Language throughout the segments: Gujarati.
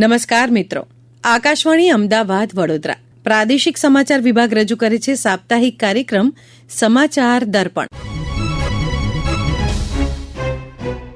નમસ્કાર મિત્રો. આકાશવાણી અમદાવાદ વડોદરા. પ્રાદેશિક સમાચાર વિભાગ રજૂ કરે છે સાપ્તાહિક કાર્યક્રમ સમાચાર દર્પણ.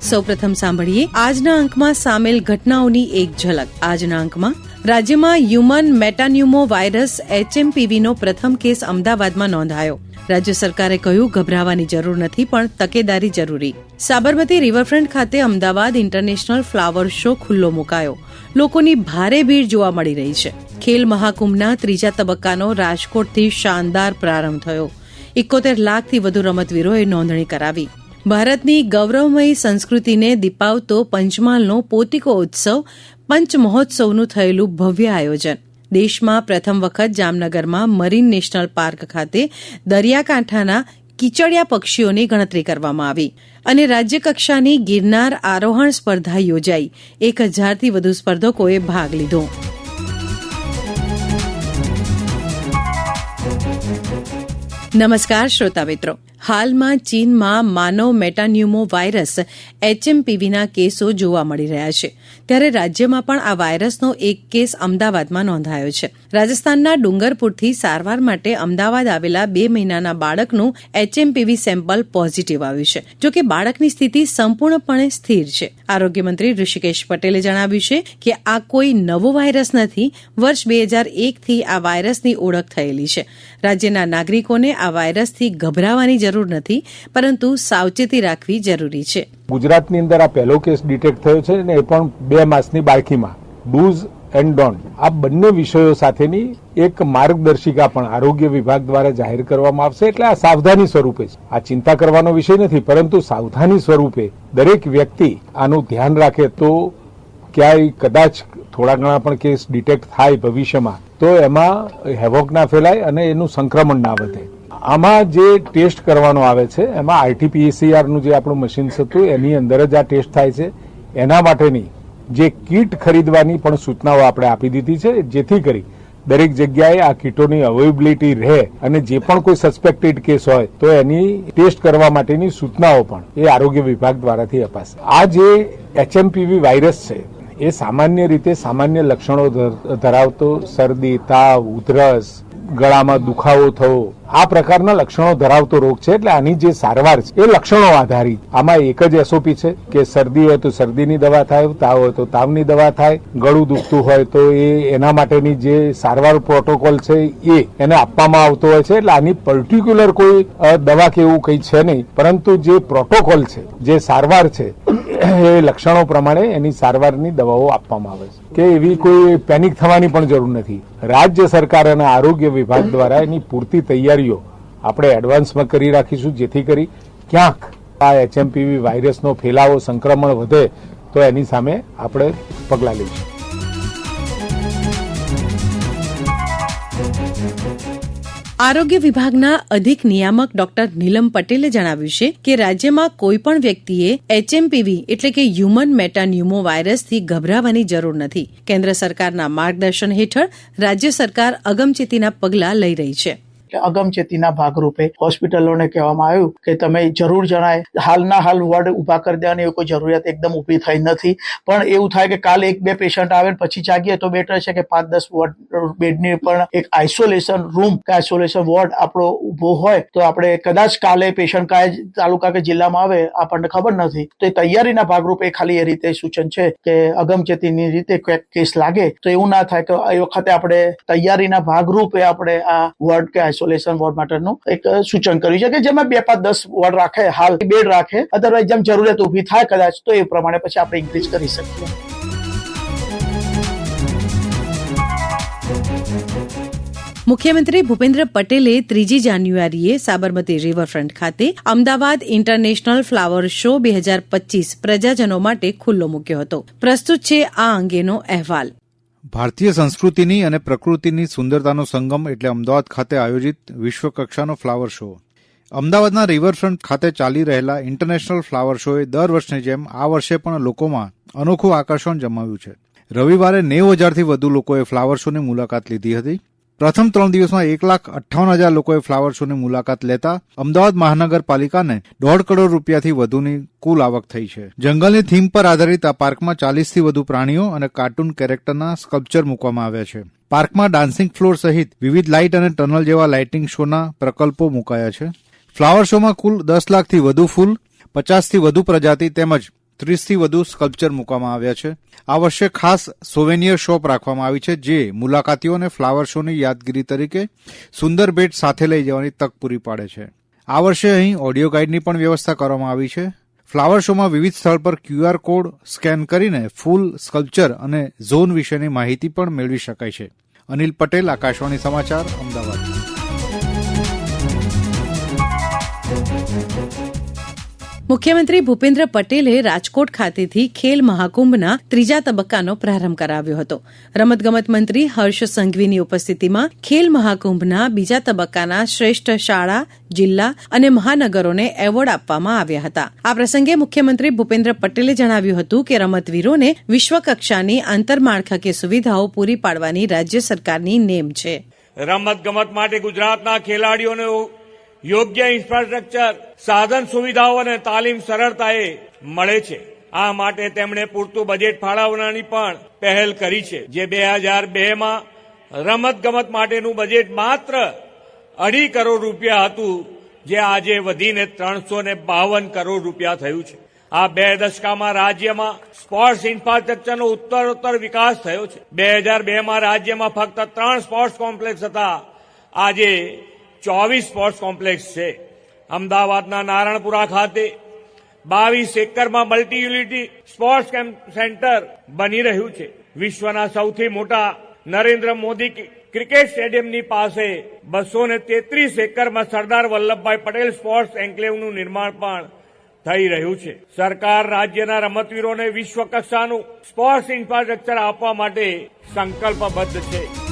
સૌપ્રથમ સાંભળીએ. આજના અંકમાં સામેલ ઘટનાઓની એક ઝલક. આજના અંકમાં રાજ્યમાં હ્યુમન મેટાન્યુમો વાયરસ એચએમપીવીનો પ્રથમ કેસ અમદાવાદમાં નોંધાયો. રાજ્ય સરકારે કહ્યું, ગભરાવાની જરૂર નથી, પણ તકેદારી જરૂરી. સાબરમતી રિવરફ્રન્ટ ખાતે અમદાવાદ ઇન્ટરનેશનલ ફ્લાવર શો ખુલ્લો મુકાયો. લોકોની ભારે ભીડ જોવા મળી રહી છે. ખેલ મહાકુંભના ત્રીજા તબક્કાનો રાજકોટથી શાનદાર પ્રારંભ થયો. એકોતેર લાખથી વધુ રમતવીરોએ નોંધણી કરાવી. ભારતની ગૌરવમયી સંસ્કૃતિને દીપાવતો પંચમહાલનો પોતિકો ઉત્સવ પંચ મહોત્સવનું થયેલું ભવ્ય આયોજન. દેશમાં પ્રથમ વખત જામનગરમાં મરીન નેશનલ પાર્ક ખાતે દરિયાકાંઠાના કીચડિયા પક્ષીઓની ગણતરી કરવામાં આવી અને રાજ્યકક્ષાની ગિરનાર આરોહણ સ્પર્ધા યોજાઈ. એક હજારથી વધુ સ્પર્ધકોએ ભાગ લીધો. નમસ્કાર શ્રોતા મિત્રો. હાલમાં ચીનમાં માનવ મેટાન્યુમો વાયરસ એચએમપીવીના કેસો જોવા મળી રહ્યા છે. ત્યારે રાજ્યમાં પણ આ વાયરસનો એક કેસ અમદાવાદમાં નોંધાયો છે. રાજસ્થાનના ડુંગરપુરથી સારવાર માટે અમદાવાદ આવેલા બે મહિનાના બાળકનું એચએમપીવી સેમ્પલ પોઝિટિવ આવ્યું છે. જોકે બાળકની સ્થિતિ સંપૂર્ણપણે સ્થિર છે. આરોગ્યમંત્રી ઋષિકેશ પટેલે જણાવ્યું છે કે આ કોઈ નવો વાયરસ નથી. વર્ષ બે હજાર એકથી આ વાયરસની ઓળખ થયેલી છે. રાજ્યના નાગરિકોને આ વાયરસથી ગભરાવાની જરૂર નથી, પરંતુ સાવચેતી રાખવી જરૂરી છે. ગુજરાતની અંદર આ પહેલો કેસ ડિટેક્ટ થયો છે અને એ પણ બે માસની બાળકીમાં ડૂઝ એન્ડ ડોન્ટ. આ બંને વિષયો સાથેની એક માર્ગદર્શિકા પણ આરોગ્ય વિભાગ દ્વારા જાહેર કરવામાં આવશે, એટલે આ સાવધાની સ્વરૂપે છે. આ ચિંતા કરવાનો વિષય નથી, પરંતુ સાવધાની સ્વરૂપે દરેક વ્યક્તિ આનું ધ્યાન રાખે તો ક્યાંય કદાચ થોડા ઘણા પણ કેસ ડિટેક્ટ થાય ભવિષ્યમાં. તો એમાં હેવોક ના ફેલાય અને એનું સંક્રમણ ના વધે. આમાં જે ટેસ્ટ કરવાનો આવે છે, એમાં આરટીપીસીઆરનું જે આપણું મશીન હતું એની અંદર જ આ ટેસ્ટ થાય છે. એના માટેની જે કીટ ખરીદવાની પણ સૂચનાઓ આપણે આપી દીધી છે, જેથી કરી દરેક જગ્યાએ આ કીટોની અવેલેબિલિટી રહે અને જે પણ કોઈ સસ્પેક્ટેડ કેસ હોય, તો એની ટેસ્ટ કરવા માટેની સૂચનાઓ પણ એ આરોગ્ય વિભાગ દ્વારાથી અપાશે. આ જે એચએમપીવી વાયરસ છે એ સામાન્ય રીતે સામાન્ય લક્ષણો ધરાવતો શરદી, તાવ, ઉધરસ, ગળામાં દુખાવો થવો, આ પ્રકારના લક્ષણો ધરાવતો રોગ છે. એટલે આની જે સારવાર છે, એ લક્ષણો આધારિત. આમાં એક જ એસઓપી છે કે શરદી હોય તો શરદીની દવા થાય, તાવ હોય તો તાવની દવા થાય. ગળું દુખતું હોય તો એ એના માટેની જે સારવાર પ્રોટોકોલ છે એ એને આપવામાં આવતો હોય છે. એટલે આની પર્ટિક્યુલર કોઈ દવા કે એવું કંઈ છે નહીં. પરંતુ જે પ્રોટોકોલ છે, જે સારવાર છે એ લક્ષણો પ્રમાણે એની સારવારની દવાઓ આપવામાં આવે છે. કે એવી કોઈ પેનિક થવાની પણ જરૂર નથી. રાજ્ય સરકાર અને આરોગ્ય વિભાગ દ્વારા એની પૂરતી તૈયારીઓ આપણે એડવાન્સમાં કરી રાખીશું, જેથી કરી ક્યાંક આ એચએમપીવી વાયરસનો ફેલાવો, સંક્રમણ વધે તો એની સામે આપણે પગલાં લઈશું. આરોગ્ય વિભાગના અધિક નિયામક ડોક્ટર નીલમ પટેલે જણાવ્યું છે કે રાજ્યમાં કોઈપણ વ્યક્તિએ એચએમપીવી એટલે કે હ્યુમન મેટાન્યુમો વાયરસથી ગભરાવાની જરૂર નથી. કેન્દ્ર સરકારના માર્ગદર્શન હેઠળ રાજ્ય સરકાર અગમચેતીના પગલાં લઈ રહી છે. અગમચેતીના ભાગરૂપે હોસ્પિટલોને કહેવામાં આવ્યું કે તમે જરૂર જણાય, હાલના હાલ વોર્ડ ઊભા કરી દેવાની કોઈ જરૂરિયાત એકદમ ઊભી થઈ નથી. પણ એવું થાય કે કાલે એક બે પેશન્ટ આવે ને પછી જાગીએ તો બેટર છે કે પાંચ દસ વોર્ડ બેડની પણ એક આઇસોલેશન રૂમ કે આઇસોલેશન વોર્ડ આપણો ઊભો હોય તો આપણે કદાચ કાલે પેશન્ટ કાંઈ તાલુકા કે જિલ્લામાં આવે, આપણને ખબર નથી. તો એ તૈયારીના ભાગરૂપે ખાલી એ રીતે સૂચન છે કે અગમચેતીની રીતે કેસ લાગે તો એવું ના થાય કે એ વખતે આપણે તૈયારીના ભાગરૂપે આપણે આ વોર્ડ કે આઇસોલેશન વોર્ડ માટેનું એક સૂચન કર્યું છે કે જેમાં બે પાંચ દસ વોર્ડ રાખે, હાલ બેડ રાખે અદરવાઇઝ જેમ જરૂરિયાત ઊભી થાય કદાચ, તો એ પ્રમાણે પછી આપણે ઇન્ક્રીઝ કરી શકીએ. મુખ્યમંત્રી ભૂપેન્દ્ર પટેલે ત્રીજી જાન્યુઆરીએ સાબરમતી રિવરફ્રન્ટ ખાતે અમદાવાદ ઇન્ટરનેશનલ ફ્લાવર શો બે હજાર પચીસ પ્રજાજનો માટે ખુલ્લો મૂક્યો હતો. પ્રસ્તુત છે આ અંગેનો અહેવાલ. ભારતીય સંસ્કૃતિની અને પ્રકૃતિની સુંદરતાનો સંગમ એટલે અમદાવાદ ખાતે આયોજિત વિશ્વકક્ષાનો ફ્લાવર શો. અમદાવાદના રિવરફ્રન્ટ ખાતે ચાલી રહેલા ઇન્ટરનેશનલ ફ્લાવર શોએ દર વર્ષની જેમ આ વર્ષે પણ લોકોમાં અનોખું આકર્ષણ જમાવ્યું છે. રવિવારે નેવ હજારથી વધુ લોકોએ ફ્લાવર શોની મુલાકાત લીધી હતી. પ્રથમ ત્રણ દિવસમાં એક લાખ અઠ્ઠાવન હજાર લોકોએ ફ્લાવર શોની મુલાકાત લેતા અમદાવાદ મહાનગરપાલિકાને દોઢ કરોડ રૂપિયાથી વધુની કુલ આવક થઈ છે. જંગલની થીમ પર આધારિત આ પાર્કમાં ચાલીસથી વધુ પ્રાણીઓ અને કાર્ટૂન કેરેક્ટરના સ્કલ્પચર મૂકવામાં આવ્યા છે. પાર્કમાં ડાન્સિંગ ફ્લોર સહિત વિવિધ લાઇટ અને ટનલ જેવા લાઇટિંગ શોના પ્રકલ્પો મુકાયા છે. ફ્લાવર શોમાં કુલ દસ લાખથી વધુ ફૂલ, પચાસથી વધુ પ્રજાતિ તેમજ ત્રીસથી વધુ સ્કલ્પચર મૂકવામાં આવ્યા છે. આ વર્ષે ખાસ સોવેનિયર શોપ રાખવામાં આવી છે, જે મુલાકાતીઓને ફ્લાવર શોની યાદગીરી તરીકે સુંદર ભેટ સાથે લઈ જવાની તક પૂરી પાડે છે. આ વર્ષે અહીં ઓડિયો ગાઈડની પણ વ્યવસ્થા કરવામાં આવી છે. ફ્લાવર શોમાં વિવિધ સ્થળ પર ક્યુઆર કોડ સ્કેન કરીને ફૂલ સ્કલ્પચર અને ઝોન વિશેની માહિતી પણ મેળવી શકાય છે. અનિલ પટેલ, આકાશવાણી સમાચાર, અમદાવાદ. મુખ્યમંત્રી ભૂપેન્દ્ર પટેલે રાજકોટ ખાતેથી ખેલ મહાકુંભના ત્રીજા તબક્કાનો પ્રારંભ કરાવ્યો હતો. રમતગમત મંત્રી હર્ષ સંઘવીની ઉપસ્થિતિમાં ખેલ મહાકુંભના બીજા તબક્કાના શ્રેષ્ઠ શાળા, જિલ્લા અને મહાનગરોને એવોર્ડ આપવામાં આવ્યા હતા. આ પ્રસંગે મુખ્યમંત્રી ભૂપેન્દ્ર પટેલે જણાવ્યું હતું કે રમતવીરોને વિશ્વકક્ષાની આંતરમાળખાકીય સુવિધાઓ પૂરી પાડવાની રાજ્ય સરકારની નેમ છે. રમત ગમત માટે ગુજરાતના ખેલાડીઓને યોગ્ય ઇન્ફ્રાસ્ટ્રક્ચર, સાધન સુવિધાઓ અને તાલીમ સરળતાએ મળે છે. આ માટે તેમણે પૂરતું બજેટ ફાળવવાની પણ પહેલ કરી છે. જે બે હજાર બેમાં રમત ગમત માટેનું બજેટ માત્ર અઢી કરોડ રૂપિયા હતું, જે આજે વધીને ત્રણસો ને બાવન કરોડ રૂપિયા થયું છે. આ બે દશકામાં રાજ્યમાં સ્પોર્ટ્સ ઇન્ફ્રાસ્ટ્રક્ચરનો ઉત્તરોત્તર વિકાસ થયો છે. બે હજાર બેમાં રાજ્યમાં ફક્ત ત્રણ સ્પોર્ટ્સ કોમ્પ્લેક્સ હતા. આજે ચોવીસ સ્પોર્ટ્સ કોમ્પ્લેક્સ છે. અમદાવાદના નારણપુરા ખાતે બાવીસ એકરમાં મલ્ટી યુનિટી સ્પોર્ટ્સ સેન્ટર બની રહ્યું છે. વિશ્વના સૌથી મોટા નરેન્દ્ર મોદી ક્રિકેટ સ્ટેડિયમની પાસે બસો ને તેત્રીસ એકરમાં સરદાર વલ્લભભાઈ પટેલ સ્પોર્ટ્સ એન્કલેવનું નિર્માણ પણ થઈ રહ્યું છે. સરકાર રાજ્યના રમતવીરોને વિશ્વ કક્ષાનું સ્પોર્ટ્સ ઇન્ફ્રાસ્ટ્રક્ચર આપવા માટે સંકલ્પબદ્ધ છે.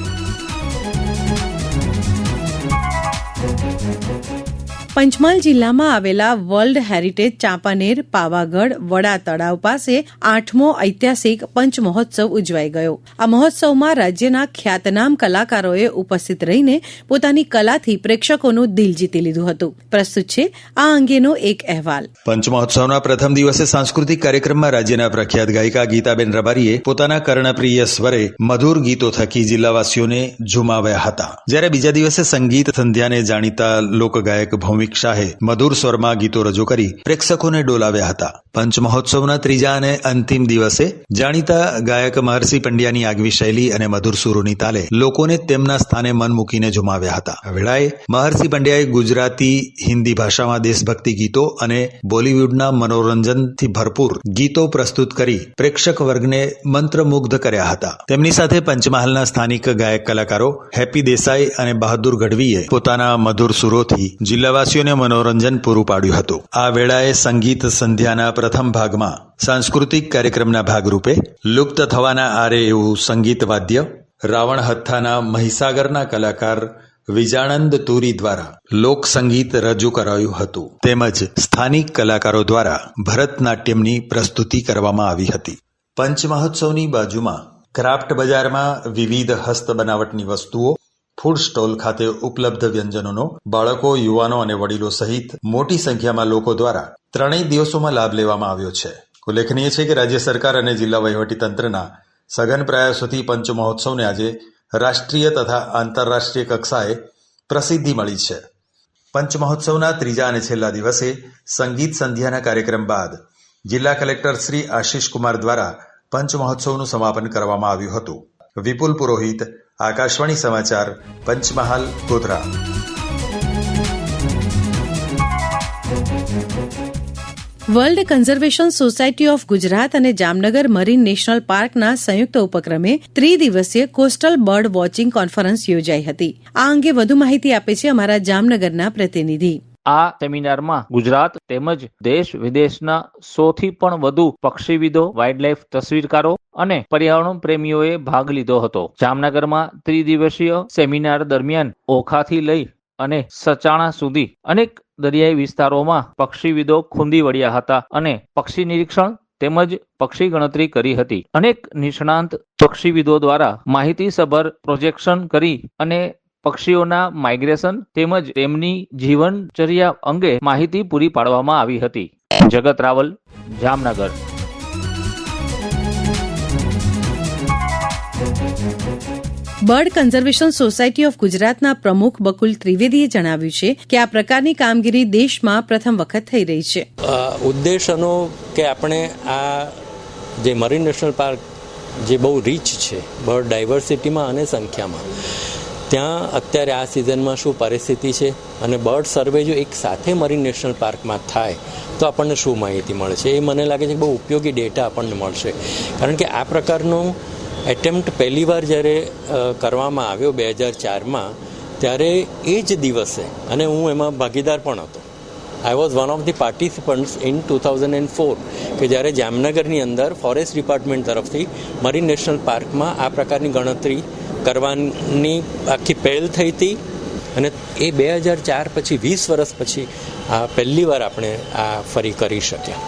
પંચમહાલ જિલ્લામાં આવેલા વર્લ્ડ હેરિટેજ ચાંપાનેર, પાવાગઢ, વડા તળાવ પાસે આઠમો ઐતિહાસિક પંચ મહોત્સવ ઉજવાઈ ગયો. આ મહોત્સવમાં રાજ્યના ખ્યાતનામ કલાકારોએ ઉપસ્થિત રહીને પોતાની કલાથી પ્રેક્ષકોનું દિલ જીતી લીધું હતું. પ્રસ્તુત છે આ અંગેનો એક અહેવાલ. પંચમહોત્સવના પ્રથમ દિવસે સાંસ્કૃતિક કાર્યક્રમમાં રાજ્યના પ્રખ્યાત ગાયિકા ગીતાબેન રબારીએ પોતાના કર્ણપ્રિય સ્વરે મધુર ગીતો થકી જિલ્લાવાસીઓને ઝુમાવ્યા હતા. જ્યારે બીજા દિવસે સંગીત સંધ્યાને જાણીતા લોકગાયક ભૌમિક શાહે મધુર સ્વરમાં ગીતો રજૂ કરી પ્રેક્ષકોને ડોલાવ્યા હતા. પંચમહોત્સવના ત્રીજા અને અંતિમ દિવસે જાણીતા ગાયક મહર્ષિ પંડ્યાની આગવી શૈલી અને મધુર સુરોની તાલે લોકોને તેમના સ્થાને મન મૂકીને ઝુમાવ્યા હતા. આ વેળાએ મહર્ષિ પંડ્યાએ ગુજરાતી, હિન્દી ભાષામાં દેશભક્તિ ગીતો અને બોલિવૂડના મનોરંજનથી ભરપૂર ગીતો પ્રસ્તુત કરી પ્રેક્ષક વર્ગને મંત્રમુગ્ધ કર્યા હતા. તેમની સાથે પંચમહાલના સ્થાનિક ગાયક કલાકારો હેપી દેસાઈ અને બહાદુર ગઢવીએ પોતાના મધુર સુરોથી જિલ્લાવાસીઓને મનોરંજન પૂરું પાડ્યું હતું. આ વેળાએ સંગીત સંધ્યાના પ્રથમ ભાગમાં સાંસ્કૃતિક કાર્યક્રમના ભાગરૂપે લુપ્ત થવાના આરે એવું સંગીત વાદ્ય રાવણ હથ્થાના મહિસાગરના કલાકાર વિજાણંદ તુરી દ્વારા લોક સંગીત રજૂ કરાયું હતું. તેમજ સ્થાનિક કલાકારો દ્વારા ભરતનાટ્યમની પ્રસ્તુતિ કરવામાં આવી હતી. પંચમહોત્સવની બાજુમાં ક્રાફ્ટ બજારમાં વિવિધ હસ્ત બનાવટની વસ્તુઓ ફૂડ સ્ટોલ ખાતે ઉપલબ્ધ વ્યંજનોનો બાળકો, યુવાનો અને વડીલો સહિત મોટી સંખ્યામાં લોકો દ્વારા ત્રણેય દિવસોમાં લાભ લેવામાં આવ્યો છે. ઉલ્લેખનીય છે કે રાજ્ય સરકાર અને જિલ્લા વહીવટીતંત્રના સઘન પ્રયાસોથી પંચ મહોત્સવને આજે રાષ્ટ્રીય તથા આંતરરાષ્ટ્રીય કક્ષાએ પ્રસિદ્ધિ મળી છે. પંચ મહોત્સવના ત્રીજા અને છેલ્લા દિવસે સંગીત સંધ્યાના કાર્યક્રમ બાદ જિલ્લા કલેક્ટર શ્રી આશિષ કુમાર દ્વારા પંચ મહોત્સવનું સમાપન કરવામાં આવ્યું હતું. વિપુલ પુરોહિત આકાશવાણી સમાચાર, Panchmahal, Godhra. World conservation society of Gujarat અને જામનગર મરીન નેશનલ પાર્કના સંયુક્ત ઉપક્રમે ત્રિદિવસીય કોસ્ટલ બર્ડ વોચિંગ કોન્ફરન્સ યોજાઈ હતી. આ અંગે વધુ માહિતી આપે છે અમારા જામનગરના પ્રતિનિધિ. આ સેમિનારમાં ગુજરાત તેમજ દેશ વિદેશના સોથી પણ વધુ પક્ષીવિદો, વાઇલ્ડલાઇફ તસવીરકારો અને પર્યાવરણ પ્રેમીઓએ ભાગ લીધો હતો. જામનગરમાં ત્રિદિવસીય સેમિનાર દરમિયાન ઓખાથી લઈ અને સચાણા સુધી અનેક દરિયાઈ વિસ્તારોમાં પક્ષીવિદો ખૂંદી વળ્યા હતા અને પક્ષી નિરીક્ષણ તેમજ પક્ષી ગણતરી કરી હતી. અનેક નિષ્ણાંત પક્ષીવિદો દ્વારા માહિતીસભર પ્રોજેક્શન કરી અને પક્ષીઓના માઇગ્રેશન તેમજ તેમની જીવનચર્યા અંગે માહિતી પૂરી પાડવામાં આવી હતી. Jagat Raval Jamnagar. Bird conservation society of ગુજરાતના પ્રમુખ બકુલ ત્રિવેદીએ જણાવ્યું છે કે આ પ્રકારની કામગીરી દેશમાં પ્રથમ વખત થઈ રહી છે. ઉદ્દેશનો કે આપણે આ જે મરીન નેશનલ પાર્ક જે બહુ રીચ છે બર્ડ ડાયવર્સિટીમાં અને સંખ્યામાં ત્યાં અત્યારે આ સિઝનમાં શું પરિસ્થિતિ છે અને બર્ડ સર્વે જો એક સાથે મરીન નેશનલ પાર્કમાં થાય, તો આપણને શું માહિતી મળશે? એ મને લાગે છે કે બહુ ઉપયોગી ડેટા આપણને મળશે. કારણ કે આ પ્રકારનું એટેમ્પ્ટ પહેલીવાર જ્યારે કરવામાં આવ્યો બે હજાર ચારમાં, ત્યારે એ જ દિવસે, અને હું એમાં ભાગીદાર પણ હતો. I was one of the participants in two thousand and four કે જ્યારે જામનગરની અંદર ફોરેસ્ટ ડિપાર્ટમેન્ટ તરફથી મરીન નેશનલ પાર્કમાં આ પ્રકારની ગણતરી કરવાની આખી પહેલ થઈ હતી અને એ બે હજાર ચાર પછી, વીસ વર્ષ પછી આ પહેલી વાર આપણે આ ફરી કરી શક્યા.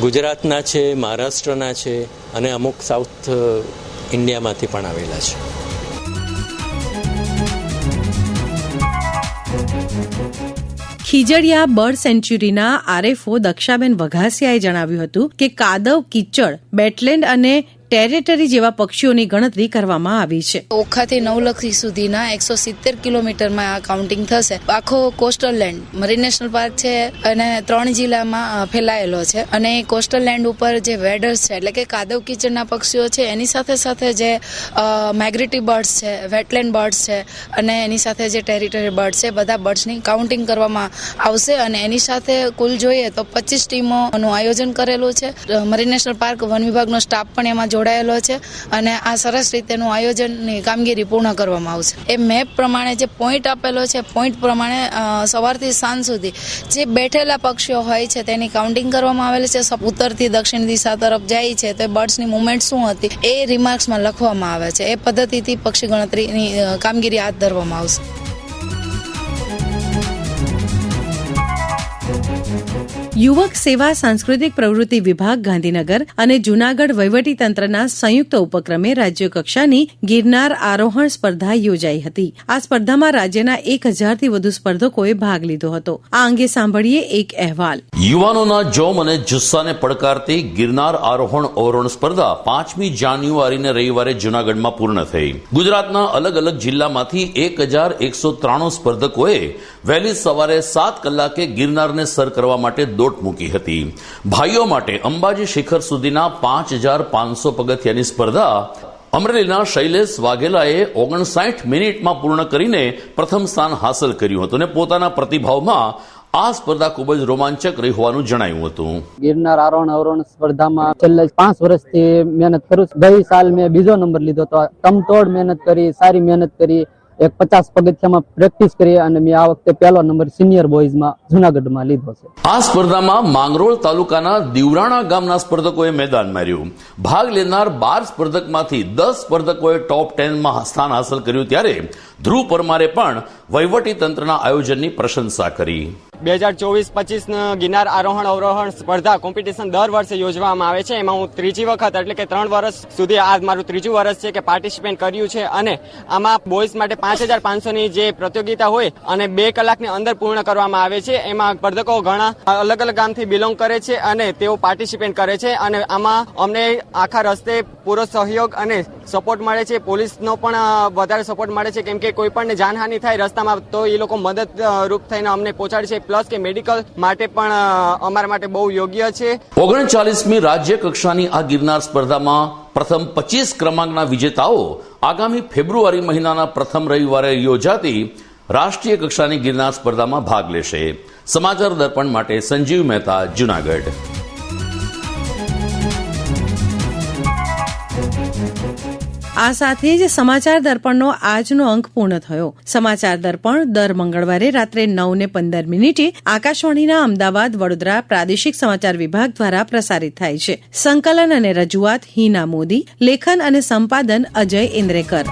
ગુજરાતના છે, મહારાષ્ટ્રના છે અને અમુક સાઉથ ઇન્ડિયામાંથી પણ આવેલા છે. ખીજડીયા બર્ડ સેન્ચ્યુરીના આરએફઓ દક્ષાબેન વઘાસિયાએ જણાવ્યું હતું કે કાદવ, કિચડ, બેટલેન્ડ અને ટેરેટરી જેવા પક્ષીઓની ગણતરી કરવામાં આવી છે. ઓખાથી નવલખી સુધીના એકસો સિત્તેર કિલોમીટરમાં આ કાઉન્ટિંગ થશે. આખો coastal land marine national park છે અને ત્રણ જિલ્લામાં ફેલાયેલો છે. અને કોસ્ટલ લેન્ડ ઉપર જે વેડર્સ છે, એટલે કે કાદવ કિચડના પક્ષીઓ છે, એની સાથે સાથે જે માઇગ્રેટરી બર્ડ્સ છે વેટલેન્ડ બર્ડ્સ છે, અને એની સાથે જે ટેરિટરી બર્ડ્સ છે, બધા બર્ડ્સની કાઉન્ટિંગ કરવામાં આવશે. અને એની સાથે કુલ જોઈએ તો પચીસ ટીમોનું આયોજન કરેલું છે. મરીન નેશનલ પાર્ક વન વિભાગનો સ્ટાફ પણ એમાં જોડાયેલો છે અને આ સરસ રીતેનું આયોજનની કામગીરી પૂર્ણ કરવામાં આવશે. એ મેપ પ્રમાણે જે પોઈન્ટ આપેલો છે પોઈન્ટ પ્રમાણે સવારથી સાંજ સુધી જે બેઠેલા પક્ષીઓ હોય છે, તેની કાઉન્ટિંગ કરવામાં આવેલી છે. ઉત્તરથી દક્ષિણ દિશા તરફ જાય છે, તો બર્ડ્સની મુવમેન્ટ શું હતી, એ રિમાર્ક્સમાં લખવામાં આવે છે. એ પદ્ધતિથી પક્ષી ગણતરીની કામગીરી હાથ ધરવામાં આવશે. યુવક સેવા સાંસ્કૃતિક પ્રવૃત્તિ વિભાગ ગાંધીનગર અને જૂનાગઢ વહીવટી સંયુક્ત ઉપક્રમે રાજ્યકક્ષાની ગિરનાર આરોહણ સ્પર્ધા યોજાઈ હતી. આ સ્પર્ધામાં રાજ્યના એક હજારથી વધુ સ્પર્ધકોએ ભાગ લીધો હતો. આ અંગે સાંભળીએ એક અહેવાલ. યુવાનોના જોમ અને જુસ્સાને પડકારતી ગિરનાર આરોહણ ઓરોહણ સ્પર્ધા પાંચમી જાન્યુઆરીને રવિવારે જૂનાગઢમાં પૂર્ણ થઈ. ગુજરાતના અલગ અલગ જિલ્લામાંથી એક હજાર એકસો ત્રાણું સ્પર્ધકોએ વહેલી સવારે સાત કલાકે ગિરનારને સર કરવા માટે દોટ મૂકી હતી. ભાઈઓ માટે અંબાજી શિખર સુધીના પાંચ હજાર પાંચસો પગથિયાની સ્પર્ધા અમરેલીના શૈલેષ વાઘેલાએ ઓગણસાઠ મિનિટમાં પૂર્ણ કરીને પ્રથમ સ્થાન હાંસલ કર્યું હતું અને પોતાના પ્રતિભાવમાં આ સ્પર્ધા ખૂબ જ રોમાંચક રહી હોવાનું જણાવ્યું હતું. ગિરનાર આરોહણ અવરોહણ સ્પર્ધામાં છેલ્લા પાંચ વર્ષથી મહેનત કરું ગઈ સાલ મેં બીજો નંબર લીધો હતો. તમતોડ મહેનત કરી, સારી મહેનત કરી. એક પચાસ પગથિયામાં પ્રેક્ટિસ કરીએ અને મેં આ વખતે પહેલો નંબર સિનિયર બોયઝમાં જુનાગઢમાં લીધો છે. આ સ્પર્ધામાં માંગરોળ તાલુકાના દીવરાણા ગામના સ્પર્ધકોએ મેદાન માર્યું. ભાગ લેનાર બાર સ્પર્ધકમાંથી દસ સ્પર્ધકોએ ટોપ ટેનમાં સ્થાન હાંસલ કર્યું ત્યારે ધ્રુવ પરમારે પણ વહીવટી તંત્રના આયોજનની પ્રશંસા કરી. બે હજાર ચોવીસ પચીસ ગિરનાર આરોહણ અવરોહણ સ્પર્ધા કોમ્પિટિશન દર વર્ષે યોજવામાં આવે છે. એમાં હું ત્રીજી વખત એટલે કે ત્રણ વર્ષ સુધી આ મારું ત્રીજું વર્ષ છે કે પાર્ટિસિપેટ કર્યું છે અને આમાં બોયઝ માટે પાંચ હજાર પાંચસોની જે પ્રતિયોગિતા હોય અને બે કલાકની અંદર પૂર્ણ કરવામાં આવે છે. એમાં સ્પર્ધકો ઘણા અલગ અલગ ગામથી બિલોંગ કરે છે અને તેઓ પાર્ટિસિપેટ કરે છે અને આમાં અમને આખા રસ્તે પૂરો સહયોગ અને સપોર્ટ મળે છે. પોલીસનો પણ વધારે સપોર્ટ મળે છે. કેમ કે કોઈ પણ જાનહાનિ થાય રસ્તામાં, તો એ લોકો મદદરૂપ થઈને અમને પહોંચાડે છે પ્લસ કે મેડિકલ માટે પણ અમારા માટે બહુ યોગ્ય છે. ઓગણચાલીસમી રાજ્ય કક્ષાની આ ગિરનાર સ્પર્ધામાં પ્રથમ પચીસ ક્રમાંકના વિજેતાઓ આગામી ફેબ્રુઆરી મહિનાના પ્રથમ રવિવારે યોજાતી રાષ્ટ્રીય કક્ષાની ગિરનાર સ્પર્ધામાં ભાગ લેશે. સમાચાર દર્પણ માટે સંજીવ મહેતા, જુનાગઢ. આ સાથે જ સમાચાર દર્પણનો આજનો અંક પૂર્ણ થયો. સમાચાર દર્પણ દર મંગળવારે રાત્રે નવ ને પંદર મિનિટે આકાશવાણીના અમદાવાદ, વડોદરા પ્રાદેશિક સમાચાર વિભાગ દ્વારા પ્રસારિત થાય છે. સંકલન અને રજૂઆત હિના મોદી, લેખન અને સંપાદન અજય ઇન્દ્રેકર.